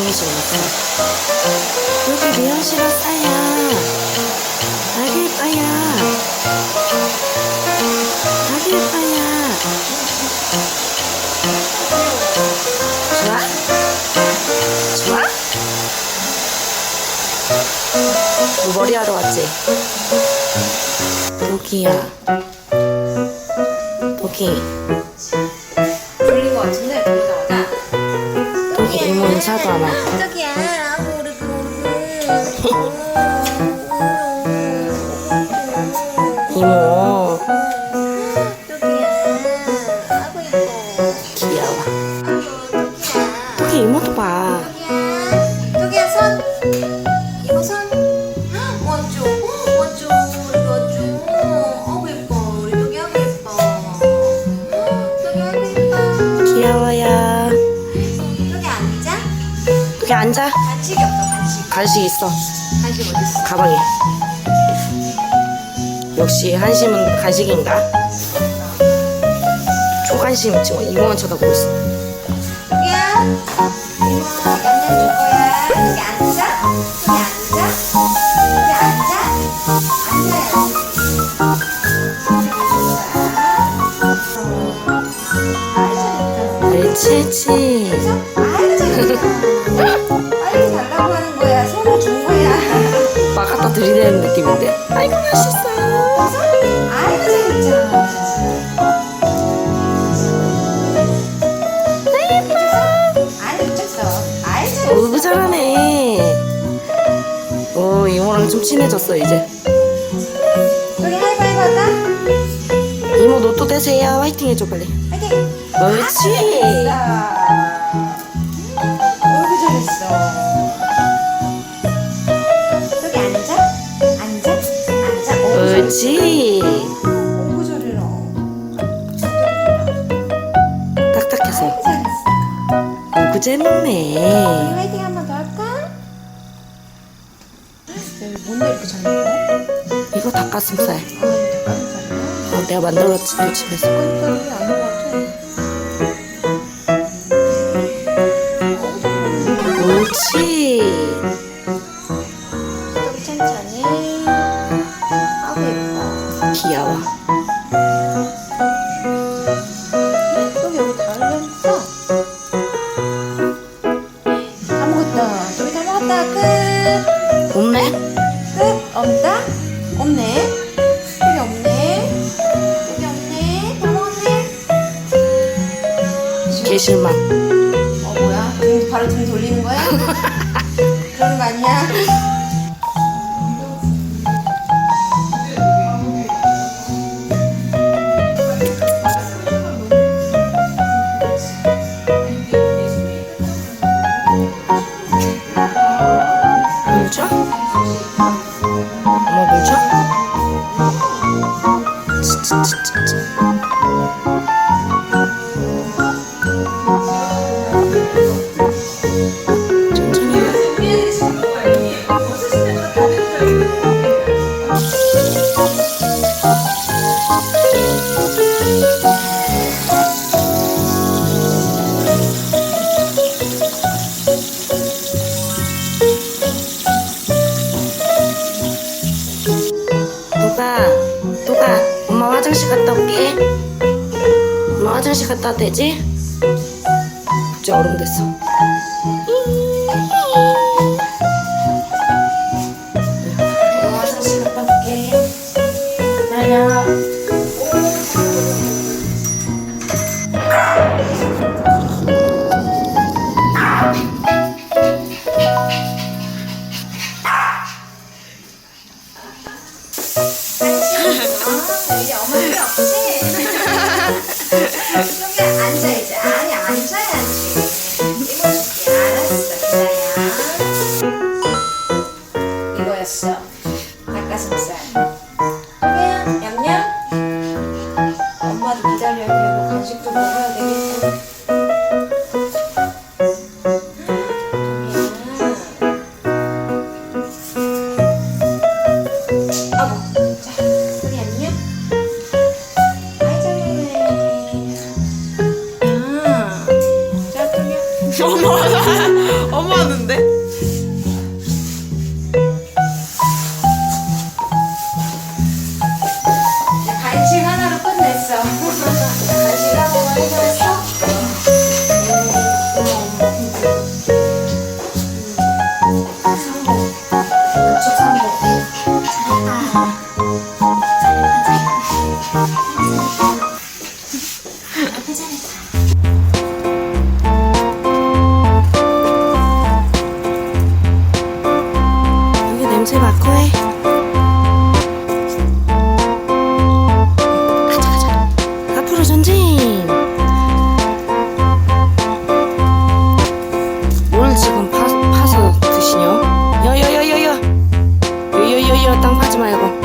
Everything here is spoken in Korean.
왔어요. 여기 미용실 왔어요. 아기 예뻐요. 아기 예뻐요. 좋아? 좋아? 너 머리 하러 왔지? 도기야. 도기. 기 아고 이뻐. 저기 아고 이뻐. 귀여워요. 도기 앉아. 간식이 없어 간식. 간식 있어. 간식 어딨어? 가방에. 역시 한심은 간식인가? 초간심 지금 이모만 쳐다보고 있어. 저기야 이모 양념 줄 거야 여기 앉아 여기 앉아 여기 앉아 앉아야지 옳지지. 들이대는 느낌인데. 아이고 맛있어. 아이고 잘했어 어이구 잘하네. 오 이모랑 좀 친해졌어 이제. 여기 하이파이브 할까? 이모 노또 되세요. 화이팅 해줘 빨리. 화이팅 옳지. 옳지. 어이구 잘해라. 딱딱해서. 잘했어. 어이구 재밌네. 화이팅 한 번 더 할까? 여기 뭔데 이렇게 잘 먹어? 이거 닭가슴살. 아, 닭가슴살이야? 어, 내가 만들었지 또 집에서. 닭가슴살이 것 같아. 옳지. 개실망. 어 뭐야? 등 바로 등 돌리는 거야? 그런 거 아니야? 물 줘? 엄마 물 줘? 엄마 화장실 갔다 올게. 엄마 화장실 갔다 와도 되지? 진짜 얼음 됐어. 엄마 화장실 갔다 올게. 나야 엄마도 기다려야 되고 간식도 먹어야 되겠고. 우리 회전했다. 여기 냄새 맡고 해. 지금 파서 드시냐? 여여여여여 여여여여 땅 파지 말고